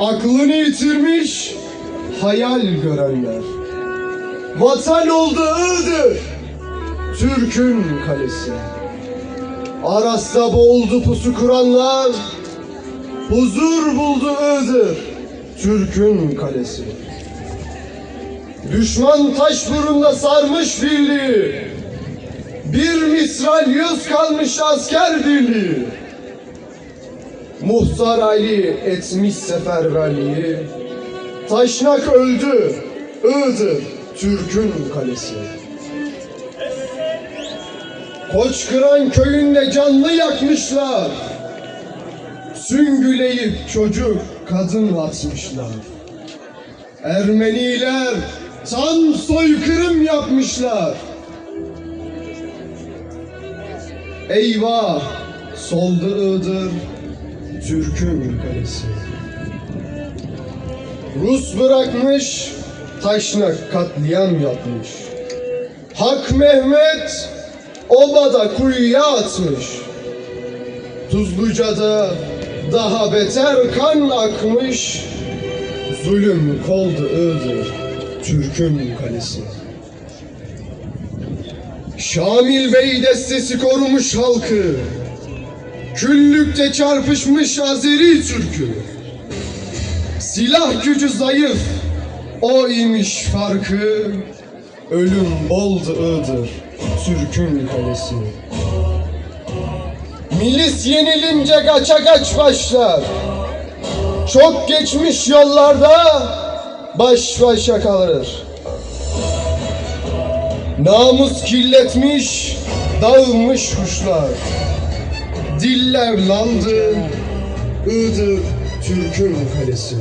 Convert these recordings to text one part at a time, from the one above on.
Aklını yitirmiş hayal görenler. Vatan oldu Iğdır, Türk'ün kalesi. Aras'ta boğuldu pusu kuranlar, huzur buldu Iğdır, Türk'ün kalesi. Düşman taş burunda sarmış birliği, bir misral yüz kalmış asker birliği. Muhtar Ali etmiş seferberliği, Taşnak öldü, Iğdır, Türk'ün kalesi. Koçkıran köyünde canlı yakmışlar, Süngüleyip çocuk, kadın atmışlar. Ermeniler tam soykırım yapmışlar. Eyvah, soldu Iğdır, Türk'ün kalesi. Rus bırakmış, taşnak katliam yapmış. Hak Mehmet, obada kuyuya atmış. Tuzluca'da daha beter kan akmış. Zulüm koldu Iğdır, Türk'ün kalesi. Şamil Bey destesi korumuş halkı. Küllükte çarpışmış Azeri Türk'ü. Silah gücü zayıf, o imiş farkı. Ölüm Iğdır, Türk'ün kalesi. Milis yenilince kaça kaç başlar. Çok geçmiş yollarda baş başa kalır. Namus kirletmiş, dağılmış kuşlar. Diller landı, Iğdır Türk'ün kalesi.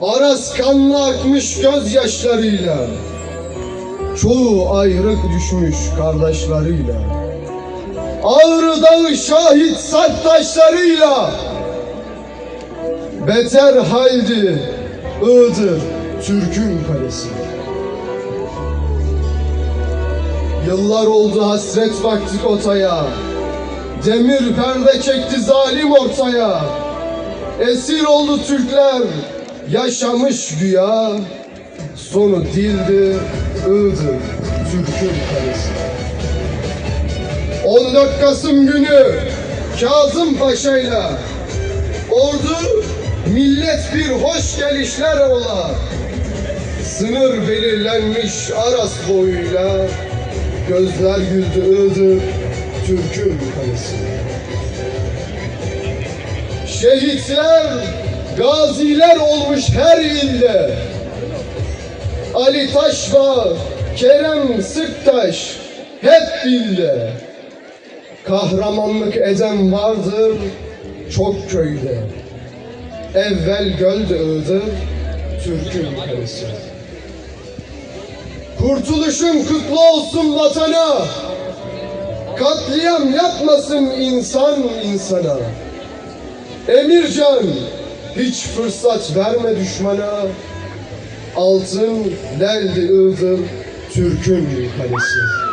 Aras kanlı akmış gözyaşlarıyla, çoğu ayrık düşmüş kardeşleriyle. Ağrı dağı şahit sarp taşlarıyla, beter haldi Iğdır Türk'ün kalesi. Yıllar oldu hasret baktık otaya. Demir perde çekti zalim ortaya. Esir oldu Türkler, yaşamış güya. Sonu dildi, Iğdır, Türk'ün kalesi. 14 Kasım günü Kazım Paşa'yla ordu millet bir hoş gelişler ola. Sınır belirlenmiş Aras boyuyla Gözler güldü Iğdır, Türk'ün kalesi. Şehitler, gaziler olmuş her ilde. Ali Taşba, Kerem Sıktaş hep bilde. Kahramanlık eden vardır çok köyde. Evvel göldü Iğdır, Türk'ün kalesi. Kurtuluşun kutlu olsun vatana. Katliam yapmasın insan insana. Emircan hiç fırsat verme düşmana. Altın deldi Iğdır Türk'ün kalesi.